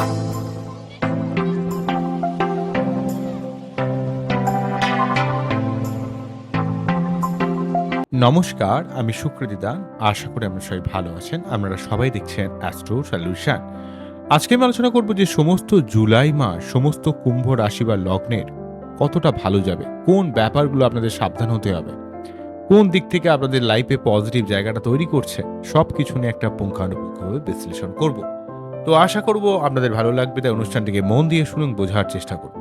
নমস্কার, আমি সুকৃতিদা আশা করি আপনারা সবাই ভালো আছেন। আপনারা সবাই দেখছেন অ্যাস্ট্রো সলিউশন আজকে আমি আলোচনা করব যে সমস্ত জুলাই মাস, সমস্ত কুম্ভ রাশি বা লগ্নের কতটা ভালো যাবে, কোন ব্যাপারগুলো আপনাদের সাবধান হতে হবে, কোন দিক থেকে আপনাদের লাইফে পজিটিভ জায়গাটা তৈরি করছে সব কিছু নিয়ে একটা পুঙ্খানুপুঙ্খভাবে বিশ্লেষণ করব। তো আশা করব আপনাদের ভালো লাগবে, তাই অনুষ্ঠানটিকে মন দিয়ে শুনুন, বোঝার চেষ্টা করুন।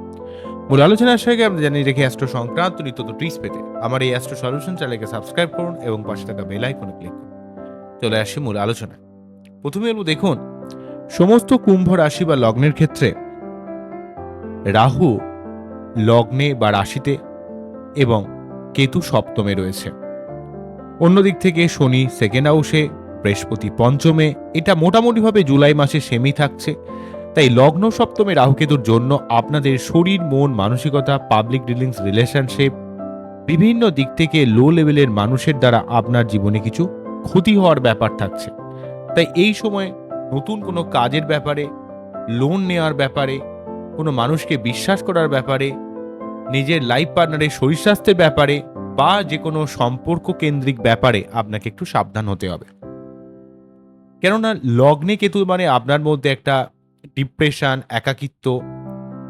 মূল আলোচনা আসার আগে আমরা জানিয়ে রেখে অ্যাস্ট্রো সংক্রান্ত নিত্য টিপস পেতে আমার এই অ্যাস্ট্রো সলিউশন চ্যানেলকে সাবস্ক্রাইব করুন এবং পাশে থাকা বেল আইকনে ক্লিক করুন। চলে আসি মূল আলোচনা। প্রথমে বলব, দেখুন, সমস্ত কুম্ভ রাশি বা লগ্নের ক্ষেত্রে রাহু লগ্নে বা রাশিতে এবং কেতু সপ্তমে রয়েছে। অন্যদিক থেকে শনি সেকেন্ড হাউসে বৃহস্পতি পঞ্চমে, এটা মোটামুটিভাবে জুলাই মাসে সেমি থাকছে। তাই লগ্ন সপ্তমে রাহুকেতুর জন্য আপনাদের শরীর, মন, মানসিকতা পাবলিক ডিলিংস রিলেশনশিপ বিভিন্ন দিক থেকে লো লেভেলের মানুষের দ্বারা আপনার জীবনে কিছু ক্ষতি হওয়ার ব্যাপার থাকছে। তাই এই সময় নতুন কোনো কাজের ব্যাপারে লোন নেওয়ার ব্যাপারে, কোনো মানুষকে বিশ্বাস করার ব্যাপারে, নিজের লাইফ পার্টনারের শরীর স্বাস্থ্যের ব্যাপারে বা যে কোনো সম্পর্ক কেন্দ্রিক ব্যাপারে আপনাকে একটু সাবধান হতে হবে। কেননা লগ্নে কেতু মানে আপনার মধ্যে একটা ডিপ্রেশন একাকিত্ব।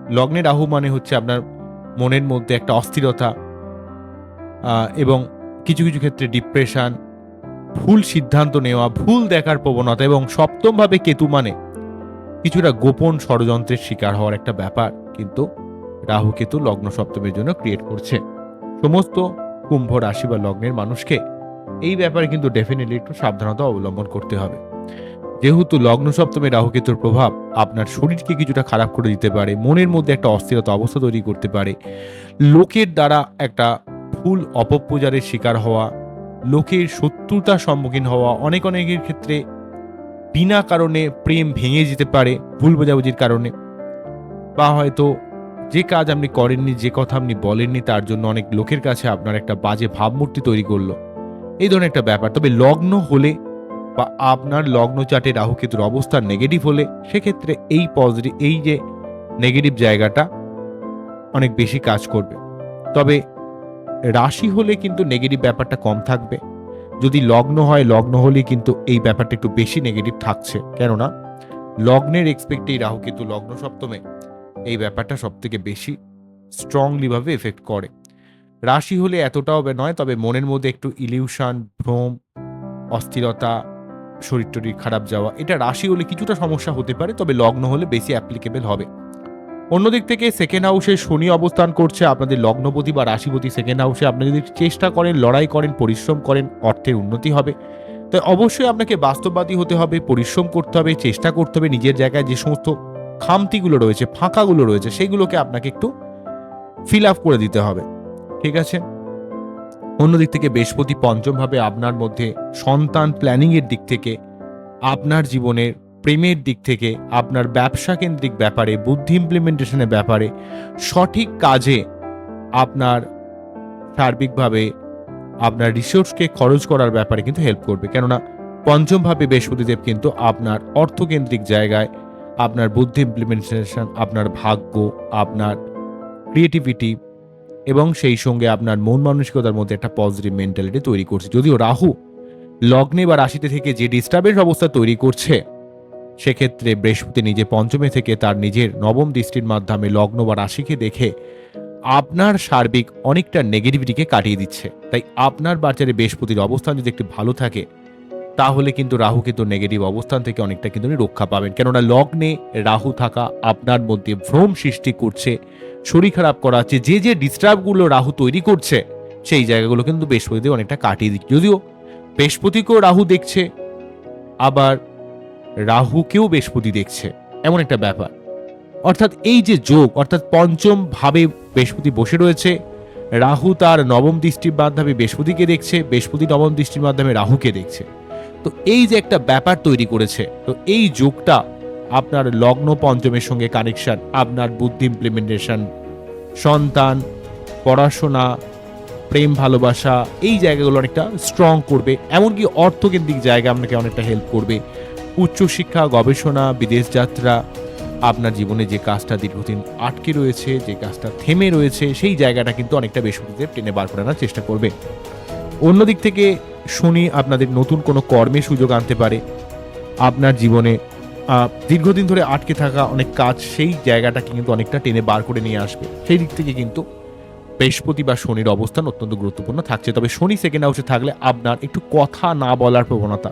লগ্নে রাহু মানে হচ্ছে আপনার মনের মধ্যে একটা অস্থিরতা এবং কিছু কিছু ক্ষেত্রে ডিপ্রেশন ভুল সিদ্ধান্ত নেওয়া, ভুল দেখার প্রবণতা, এবং সপ্তমভাবে কেতু মানে কিছুটা গোপন ষড়যন্ত্রের শিকার হওয়ার একটা ব্যাপার। কিন্তু রাহু কেতু লগ্ন সপ্তমের জন্য ক্রিয়েট করছে। সমস্ত কুম্ভ রাশি বা লগ্নের মানুষকে এই ব্যাপারে কিন্তু ডেফিনেটলি একটু সাবধানতা অবলম্বন করতে হবে। যেহেতু লগ্ন সপ্তমে রাহুকেতুর প্রভাব আপনার শরীরকে কিছুটা খারাপ করে দিতে পারে, মনের মধ্যে একটা অস্থিরতা অবস্থা তৈরি করতে পারে, লোকের দ্বারা একটা ভুল অপপ্রচারের শিকার হওয়া, লোকের শত্রুতার সম্মুখীন হওয়া অনেক অনেকের ক্ষেত্রে বিনা কারণে প্রেম ভেঙে যেতে পারে, ভুল বোঝাবুঝির কারণে। বা হয়তো যে কাজ আপনি করেননি, যে কথা আপনি বলেননি, তার জন্য অনেক লোকের কাছে আপনার একটা বাজে ভাবমূর্তি তৈরি করল। এই ধরনের একটা ব্যাপার। তবে লগ্ন হলে বা আপনার লগ্ন চাটে রাহুকেতুর অবস্থান নেগেটিভ হলে সেক্ষেত্রে এই পজিটিভ এই যে নেগেটিভ জায়গাটা অনেক বেশি কাজ করবে। তবে রাশি হলে কিন্তু নেগেটিভ ব্যাপারটা কম থাকবে। যদি লগ্ন হয়, লগ্ন হলে কিন্তু এই ব্যাপারটা একটু বেশি নেগেটিভ থাকছে। কেননা লগ্নের এক্সপেক্টে এই রাহুকেতু লগ্ন সপ্তমে এই ব্যাপারটা সব থেকে বেশি স্ট্রংলিভাবে এফেক্ট করে। রাশি হলে এতটাও নয়, তবে মনের মধ্যে একটু ইলিউশন ভ্রম, অস্থিরতা শরীর টরীর খারাপ যাওয়া, এটা রাশি হলে কিছুটা সমস্যা হতে পারে, তবে লগ্ন হলে বেশি অ্যাপ্লিকেবল হবে। অন্যদিক থেকে সেকেন্ড হাউসে শনি অবস্থান করছে, আপনাদের লগ্নপতি বা রাশিপতি সেকেন্ড হাউসে আপনি যদি চেষ্টা করেন, লড়াই করেন, পরিশ্রম করেন, অর্থের উন্নতি হবে। তাই অবশ্যই আপনাকে বাস্তববাদী হতে হবে, পরিশ্রম করতে হবে, চেষ্টা করতে হবে, নিজের জায়গায় যে সমস্ত খামতিগুলো রয়েছে, ফাঁকাগুলো রয়েছে, সেগুলোকে আপনাকে একটু ফিল আপ করে দিতে হবে। ঠিক আছে? অন্যদিক থেকে বৃহস্পতি পঞ্চমভাবে আপনার মধ্যে সন্তান প্ল্যানিংয়ের দিক থেকে, আপনার জীবনের প্রেমের দিক থেকে, আপনার ব্যবসা কেন্দ্রিক ব্যাপারে, বুদ্ধি ইমপ্লিমেন্টেশনের ব্যাপারে সঠিক কাজে আপনার সার্বিকভাবে আপনার রিসোর্সকে খরচ করার ব্যাপারে কিন্তু হেল্প করবে। কেননা পঞ্চমভাবে বৃহস্পতিদেব কিন্তু আপনার অর্থকেন্দ্রিক জায়গায় আপনার বুদ্ধি ইমপ্লিমেন্টেশন আপনার ভাগ্য, আপনার ক্রিয়েটিভিটি এবং সেই সঙ্গে আপনার মন মানসিকতার মধ্যে একটা পজিটিভ মেন্টালিটি তৈরি করছে। যদিও রাহু লগ্নে বা রাশিতে থেকে যে ডিস্টার্বেন্স অবস্থা তৈরি করছে, সেক্ষেত্রে বৃহস্পতি নিজে পঞ্চমে থেকে তার নিজের নবম দৃষ্টির মাধ্যমে লগ্ন বা রাশিকে দেখে আপনার সার্বিক অনেকটা নেগেটিভিটিকে কাটিয়ে দিচ্ছে। তাই আপনার বাচ্চারে বৃহস্পতির অবস্থান যদি একটু ভালো থাকে তাহলে কিন্তু রাহু কিন্তু নেগেটিভ অবস্থান থেকে অনেকটা কিন্তু রক্ষা পাবেন। কেননা লগ্নে রাহু থাকা আপনার মধ্যে ভ্রম সৃষ্টি করছে, শরীর খারাপ করাচ্ছে যে যে ডিস্টার্বগুলো রাহু তৈরি করছে, সেই জায়গাগুলো কিন্তু বৃহস্পতিদেব অনেকটা কাটিয়ে দিচ্ছে। যদিও বৃহস্পতিকেও রাহু দেখছে, আবার রাহুকেও বৃহস্পতি দেখছে, এমন একটা ব্যাপার। অর্থাৎ এই যে যোগ, অর্থাৎ পঞ্চম ভাবে বৃহস্পতি বসে রয়েছে, রাহু তার নবম দৃষ্টির মাধ্যমে বৃহস্পতিকে দেখছে, বৃহস্পতি নবম দৃষ্টির মাধ্যমে রাহুকে দেখছে। তো এই যে একটা ব্যাপার তৈরি করেছে, তো এই যোগটা আপনার লগ্ন পঞ্চমের সঙ্গে কানেকশন আপনার বুদ্ধি ইমপ্লিমেন্টেশন সন্তান, পড়াশোনা, প্রেম, ভালোবাসা, এই জায়গাগুলো অনেকটা স্ট্রং করবে। এমনকি অর্থকেন্দ্রিক জায়গা আপনাকে অনেকটা হেল্প করবে। উচ্চশিক্ষা, গবেষণা, বিদেশ যাত্রা, আপনার জীবনে যে কাজটা দীর্ঘদিন আটকে রয়েছে, যে কাজটা থেমে রয়েছে, সেই জায়গাটা কিন্তু অনেকটা বৃহস্পতিদেব টেনে বার করে আনার চেষ্টা করবে। অন্যদিক থেকে শনি আপনাদের নতুন কোনো কর্মে সুযোগ আনতে পারে। আপনার জীবনে দীর্ঘদিন ধরে আটকে থাকা অনেক কাজ সেই জায়গাটাকে কিন্তু অনেকটা টেনে বার করে নিয়ে আসবে। সেই দিক থেকে কিন্তু বৃহস্পতি বা শনির অবস্থান অত্যন্ত গুরুত্বপূর্ণ থাকছে। তবে শনি সেকেন্ড হাউসে থাকলে আপনার একটু কথা না বলার প্রবণতা।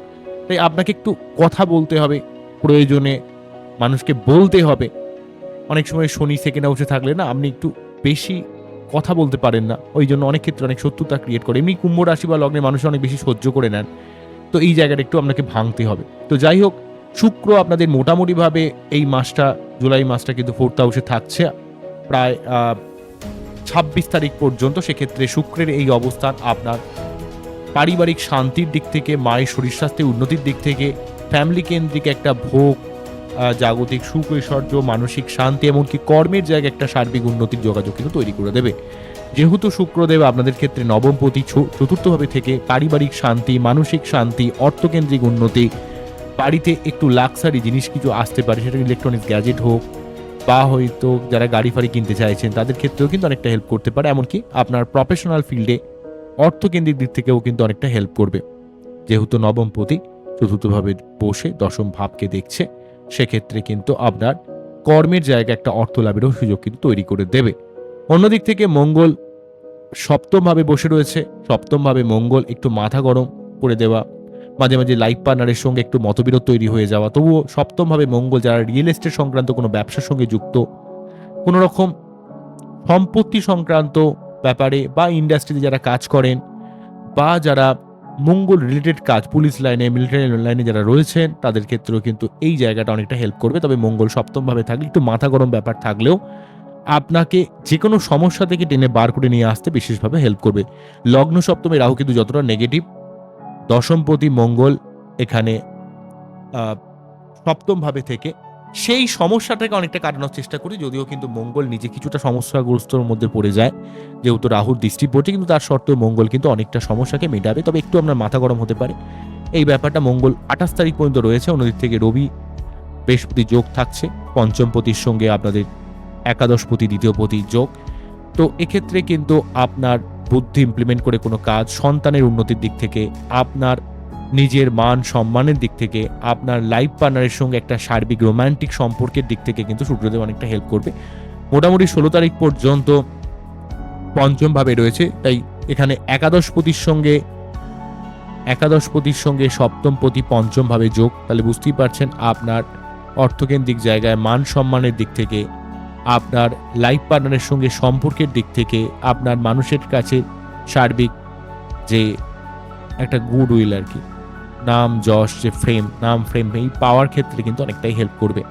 তাই আপনাকে একটু কথা বলতে হবে, প্রয়োজনে মানুষকে বলতে হবে। অনেক সময় শনি সেকেন্ড হাউসে থাকলে না আপনি একটু বেশি কথা বলতে পারেন না। ওই জন্য অনেক ক্ষেত্রে অনেক শত্রুতা ক্রিয়েট করে। এমনি কুম্ভ রাশি বা লগ্নে মানুষ অনেক বেশি সহ্য করে নেন। তো এই জায়গাটা একটু আপনাকে ভাঙতে হবে। তো যাই হোক, শুক্র আপনাদের মোটামুটিভাবে এই মাসটা, জুলাই মাসটা কিন্তু ফোর্থ হাউসে থাকছে। প্রায় ছাব্বিশ তারিখ পর্যন্ত সেক্ষেত্রে শুক্রের এই অবস্থান আপনার পারিবারিক শান্তির দিক থেকে, মায়ের শরীর স্বাস্থ্যের উন্নতির দিক থেকে ফ্যামিলি কেন্দ্রিক একটা ভোগ জাগতিক সুখ মানসিক শান্তি, এমনকি কর্মের জায়গায় একটা সার্বিক উন্নতির যোগাযোগ কিন্তু তৈরি করে দেবে। যেহেতু শুক্রদেব আপনাদের ক্ষেত্রে নবমপতি চতুর্থভাবে থেকে পারিবারিক শান্তি, মানসিক শান্তি, অর্থকেন্দ্রিক উন্নতি, বাড়িতে একটু লাক্সারি জিনিস কিছু আসতে পারে, সেটা ইলেকট্রনিক্স গ্যাজেট হোক, বা হয়তো যারা গাড়ি ফাড়ি কিনতে চাইছেন, তাদের ক্ষেত্রেও কিন্তু অনেকটা হেল্প করতে পারে, এমনকি আপনার প্রফেশনাল ফিল্ডে অর্থকেন্দ্রিক দিক থেকেও কিন্তু অনেকটা হেল্প করবে। যেহেতু নবমপতি চতুর্থভাবে বসে দশম ভাবকে দেখছে সেক্ষেত্রে কিন্তু আপনার কর্মের জায়গায় একটা অর্থ লাভেরও সুযোগ কিন্তু তৈরি করে দেবে। অন্যদিক থেকে মঙ্গল সপ্তমভাবে বসে রয়েছে। সপ্তমভাবে মঙ্গল একটু মাথা গরম করে দেওয়া, মাঝে মাঝে লাইফ পার্টনারের সঙ্গে একটু মতবিরোধ তৈরি হয়ে যাওয়া, তবুও সপ্তমভাবে মঙ্গল যারা রিয়েল এস্টেট সংক্রান্ত কোনো ব্যবসার সঙ্গে যুক্ত কোনো রকম সম্পত্তি সংক্রান্ত ব্যাপারে বা ইন্ডাস্ট্রিতে যারা কাজ করেন বা যারা মঙ্গল রিলেটেড কাজ, পুলিশ লাইনে মিলিটারি লাইনে যারা রয়েছেন, তাদের ক্ষেত্রেও কিন্তু এই জায়গাটা অনেকটা হেল্প করবে। তবে মঙ্গল সপ্তমভাবে থাকলে, একটু মাথা গরম ব্যাপার থাকলেও আপনাকে যে কোনো সমস্যা থেকে টেনে বার করে নিয়ে আসতে বিশেষভাবে হেল্প করবে। লগ্ন সপ্তমে রাহু কিন্তু যতটা নেগেটিভ দশমপতি মঙ্গল এখানে সপ্তমভাবে থেকে সেই সমস্যাটাকে অনেকটা কাটানোর চেষ্টা করি, যদিও কিন্তু মঙ্গল নিজে কিছুটা সমস্যাগ্রস্তর মধ্যে পড়ে যায়। যেহেতু রাহুর দৃষ্টি পড়ছে, কিন্তু তার সত্ত্বেও মঙ্গল কিন্তু অনেকটা সমস্যাকে মেটাবে। তবে একটু আপনার মাথা গরম হতে পারে। এই ব্যাপারটা মঙ্গল আঠাশ তারিখ পর্যন্ত রয়েছে, অন্যদিক থেকে রবি, বৃহস্পতি যোগ থাকছে পঞ্চমপতির সঙ্গে আপনাদের একাদশ একাদশপতি দ্বিতীয়পতি যোগ। তো এক্ষেত্রে কিন্তু আপনার বুদ্ধি ইমপ্লিমেন্ট করে কোনো কাজ, সন্তানের উন্নতির দিক থেকে আপনার নিজের মান সম্মানের দিক থেকে, আপনার লাইফ পার্টনারের সঙ্গে একটা সার্বিক রোমান্টিক সম্পর্কের দিক থেকে কিন্তু সূর্যদেব অনেকটা হেল্প করবে। মোটামুটি ষোলো তারিখ পর্যন্ত পঞ্চম ভাবে রয়েছে, তাই এখানে একাদশপতির সঙ্গে একাদশ একাদশপতির সঙ্গে সপ্তমপতি পঞ্চম ভাবে যোগ, তাহলে বুঝতেই পারছেন আপনার অর্থকেন্দ্রিক জায়গায় মান সম্মানের দিক থেকে, আপনার লাইফ পার্টনারের সঙ্গে সম্পর্কের দিক থেকে, আপনার মানুষের কাছে সার্বিক যে একটা গুড উইল আর কি। নাম যশ, যে ফ্রেম নাম ফ্রেম এই পাওয়ার ক্ষেত্রে কিন্তু অনেকটাই হেল্প করবে।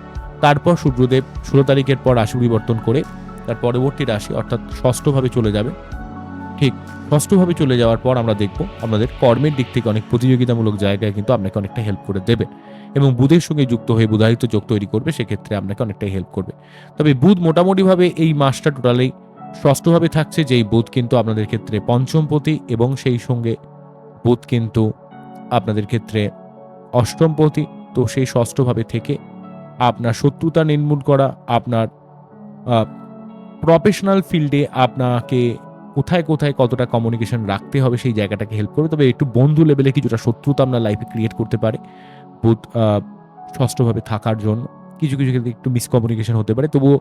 তারপর সূর্যদেব ষোলো তারিখের পর রাশি পরিবর্তন করে তার পরবর্তী রাশি অর্থাৎ ষষ্ঠভাবে চলে যাবে। ঠিক ষষ্ঠভাবে চলে যাওয়ার পর আমরা দেখব আপনাদের কর্মের দিক থেকে অনেক প্রতিযোগিতামূলক জায়গায় কিন্তু আপনাকে অনেকটা হেল্প করে দেবে এবং বুধের সঙ্গে যুক্ত হয়ে বুধায়িত যোগ তৈরি করবে, সেক্ষেত্রে আপনাকে অনেকটাই হেল্প করবে। তবে বুধ মোটামুটিভাবে এই মাসটা টোটালি ষষ্ঠভাবে থাকছে, যেই বুধ কিন্তু আপনাদের ক্ষেত্রে পঞ্চমপতি এবং সেই সঙ্গে বুধ কিন্তু আপনাদের ক্ষেত্রে অষ্টম অষ্টমপতি তো সেই ষষ্ঠভাবে থেকে আপনার শত্রুতা নির্মূল করা, আপনার প্রফেশনাল ফিল্ডে আপনাকে কোথায় কোথায় কতটা কমিউনিকেশন রাখতে হবে সেই জায়গাটাকে হেল্প করবে তবে একটু বন্ধু লেভেলে কিছুটা শত্রুতা আপনার লাইফে ক্রিয়েট করতে পারে। বুধ ষষ্ঠভাবে থাকার জন্য কিছু কিছু ক্ষেত্রে একটু মিসকমিউনিকেশন হতে পারে। তবুও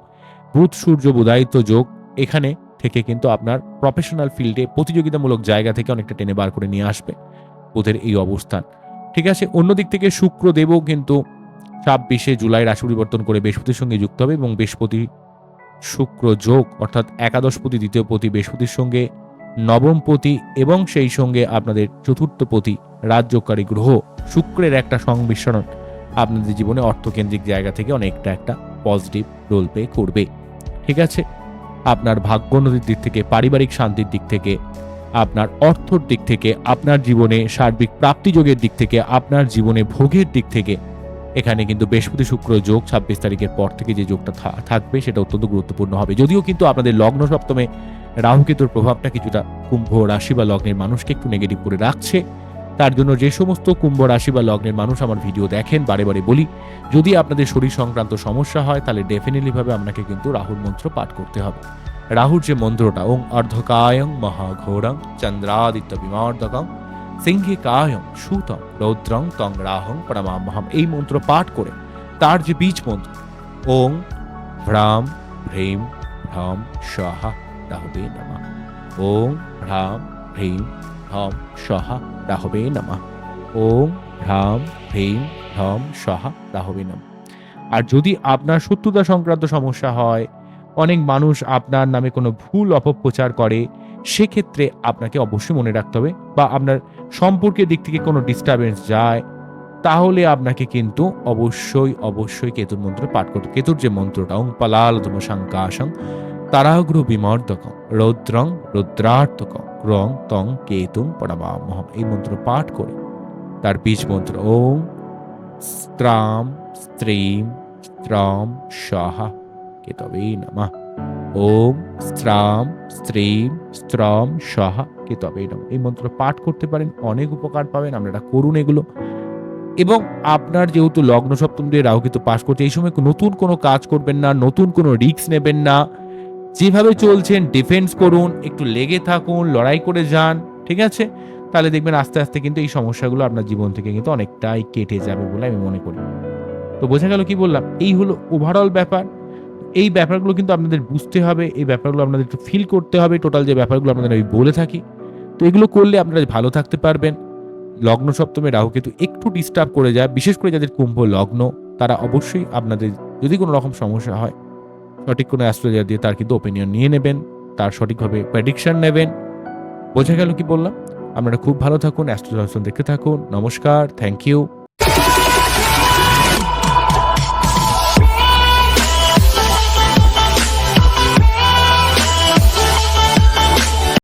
বুধ, সূর্য বুধায়িত্ব যোগ এখানে থেকে কিন্তু আপনার প্রফেশনাল ফিল্ডে প্রতিযোগিতামূলক জায়গা থেকে অনেকটা টেনে বার করে নিয়ে আসবে। বুধের এই অবস্থান। ঠিক আছে? অন্যদিক থেকে শুক্র দেবও কিন্তু ছাব্বিশে জুলাই রাশি পরিবর্তন করে বৃহস্পতির সঙ্গে যুক্ত হবে এবং বৃহস্পতি শুক্র যোগ, অর্থাৎ একাদশপতি, দ্বিতীয়পতি, বৃহস্পতির সঙ্গে নবমপতি এবং সেই সঙ্গে আপনাদের চতুর্থপতি রাজ্যকারী গ্রহ। শুক্রের একটা সংমিশ্রণ আপনাদের জীবনে অর্থকেন্দ্রিক জায়গা থেকে অনেকটা একটা পজিটিভ রোল প্লে করবে। ঠিক আছে? আপনার ভাগ্যোন্নতির দিক থেকে, পারিবারিক শান্তির দিক থেকে আপনার অর্থর দিক থেকে, আপনার জীবনে সার্বিক প্রাপ্তিযোগের দিক থেকে, আপনার জীবনে ভোগের দিক থেকে। এখানে কিন্তু বৃহস্পতি শুক্র যোগ ছাব্বিশ তারিখের পর থেকে যে যোগটা থাকবে সেটা অত্যন্ত গুরুত্বপূর্ণ হবে। যদিও কিন্তু আপনাদের লগ্ন সপ্তমে রাহুকেতুর প্রভাবটা কিছুটা কুম্ভ রাশি বা লগ্নের মানুষকে একটু নেগেটিভ করে রাখছে। তার জন্য যে সমস্ত কুম্ভ রাশি বা লগ্নের মানুষ আমার ভিডিও দেখেন, বারে বারে বলি, যদি আপনাদের শরীর সংক্রান্ত সমস্যা হয়, তাহলে ডেফিনেটলি ভাবে আপনাকে কিন্তু রাহুর মন্ত্র পাঠ করতে হবে। রাহুর যে মন্ত্রটা, ওং অর্ধকায়ং মহাঘোরং চন্দ্রাদিত্য বিমার্দকং সিংহে কায়ং সুতং রৌদ্রং তং রাহং পরমামহম এই মন্ত্র পাঠ করে তার যে বীজ মন্ত্র, ওং ভ্রাম ভ্রীম ভ্রম স্বাহা রাহবে নমা। ওং ভ্রাম ভ্রীম ভ্রম স্বাহা রাহবে নমঃ। ওং ভ্রাম ভ্রীম ভ্রম স্বাহা রাহবে নমঃ। আর যদি আপনার শত্রুতা সংক্রান্ত সমস্যা হয় অনেক মানুষ আপনার নামে কোনো ভুল অপপ্রচার করে, সেক্ষেত্রে আপনাকে অবশ্যই মনে রাখতে হবে বা আপনার সম্পর্কের দিক থেকে কোনো ডিস্টারবেন্স যায়, তাহলে আপনাকে কিন্তু অবশ্যই অবশ্যই কেতুর মন্ত্র পাঠ করতে কেতুর যে মন্ত্রটা ওং পালালতম শঙ্কাশং তারাগ্র বিমর্দক, রৌদ্রং রুদ্রার্তকং, রং তং কেতুং পরমামহম। এই মন্ত্র পাঠ করে তার বীজ মন্ত্র ওং স্ত্রাম, স্ত্রীম, স্ত্রাম, সাহা। কেতবে নমঃ ওম স্ত্রাম স্ত্রীম স্ত্রম সাহা কেতবে নমঃ এই মন্ত্র পাঠ করতে পারেন, অনেক উপকার পাবেন, আপনারা করুন এগুলো। এবং আপনার যেহেতু লগ্ন সপ্তম দিয়ে রাহু কিন্তু পাশ করছে, এই সময় নতুন কোনো কাজ করবেন না, নতুন কোনো রিস্ক নেবেন না। যেভাবে চলছেন, ডিফেন্স করুন, একটু লেগে থাকুন, লড়াই করে যান, ঠিক আছে? তাহলে দেখবেন আস্তে আস্তে কিন্তু এই সমস্যাগুলো আপনার জীবন থেকে কিন্তু অনেকটাই কেটে যাবে বলে আমি মনে করি। তো বোঝা গেল কি বললাম? এই হলো ওভারঅল ব্যাপার। এই ব্যাপারগুলো কিন্তু আপনাদের বুঝতে হবে, এই ব্যাপারগুলো আপনাদের একটু ফিল করতে হবে টোটাল যে ব্যাপারগুলো আপনাদের আমি বলে থাকি। তো এগুলো করলে আপনারা ভালো থাকতে পারবেন। লগ্ন সপ্তমে রাহু কিন্তু একটু ডিস্টার্ব করে যায়, বিশেষ করে যাদের কুম্ভ লগ্ন, তারা অবশ্যই আপনাদের যদি কোনো রকম সমস্যা হয়, সঠিক কোনো অ্যাস্ট্রোলজার দিয়ে তার কিন্তু ওপিনিয়ন নিয়ে নেবেন, তার সঠিকভাবে প্রেডিকশন নেবেন। বোঝা গেল কি বললাম? আপনারা খুব ভালো থাকুন অ্যাস্ট্রোলজন দেখতে থাকুন, নমস্কার থ্যাংক ইউ